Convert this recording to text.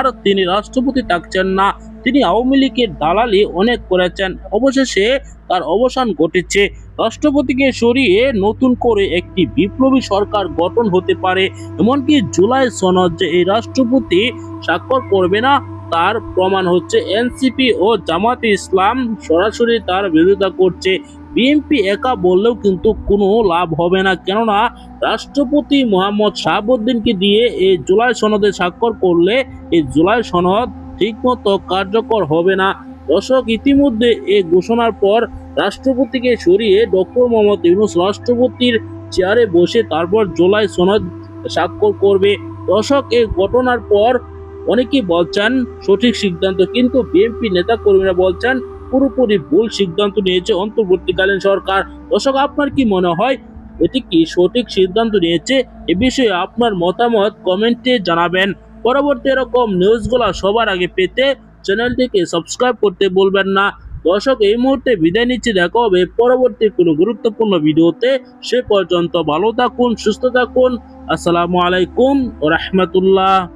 আর তিনি রাষ্ট্রপতি থাকছেন না। তিনি আওয়ামী লীগের দালালি অনেক করেছেন। অবশেষে তার অবসান ঘটেছে। রাষ্ট্রপতিকে সরিয়ে নতুন করে একটি বিপ্লবী সরকার গঠন হতে পারে। এমনকি জুলাই সনদ যে এই রাষ্ট্রপতি স্বাক্ষর করবে না তার প্রমাণ হচ্ছে এনসিপি ও জামাতে ইসলাম সরাসরি তার বিরোধিতা করছে। বিএনপি একা বললেও কিন্তু কোনো লাভ হবে না। কেননা, রাষ্ট্রপতি মোহাম্মদ শাহাবুদ্দিনকে দিয়ে এই জুলাই সনদে স্বাক্ষর করলে এই জুলাই সনদ ঠিকমতো কার্যকর হবে না। দর্শক, ইতিমধ্যে এই ঘোষণার পর রাষ্ট্রপতিকে সরিয়ে ডক্টর মোহাম্মদ ইউনুস রাষ্ট্রপতির চেয়ারে বসে তারপর জুলাই সনদ স্বাক্ষর করবে। দর্শক এই ঘটনার পর অনেকেই বলছেন, সঠিক সিদ্ধান্ত কিন্তু বিএনপি নেতা কর্মীরা বলছেন, পুরোপুরি ভুল সিদ্ধান্ত নিয়েছে অন্তর্বর্তীকালীন সরকার। দর্শক, আপনার কি মনে হয়? এটি কি সঠিক সিদ্ধান্ত নিয়েছে? এ বিষয়ে আপনার মতামত কমেন্টে জানাবেন। পরবর্তী এরকম নিউজগুলো সবার আগে পেতে চ্যানেলটিকে সাবস্ক্রাইব করতে বলবেন না। দর্শক, এই মুহূর্তে বিদায় নিচ্ছি। দেখা হবে পরবর্তী কোনো গুরুত্বপূর্ণ ভিডিওতে। সে পর্যন্ত ভালো থাকুন, সুস্থ থাকুন। আসসালামু আলাইকুম রহমতুল্লাহ।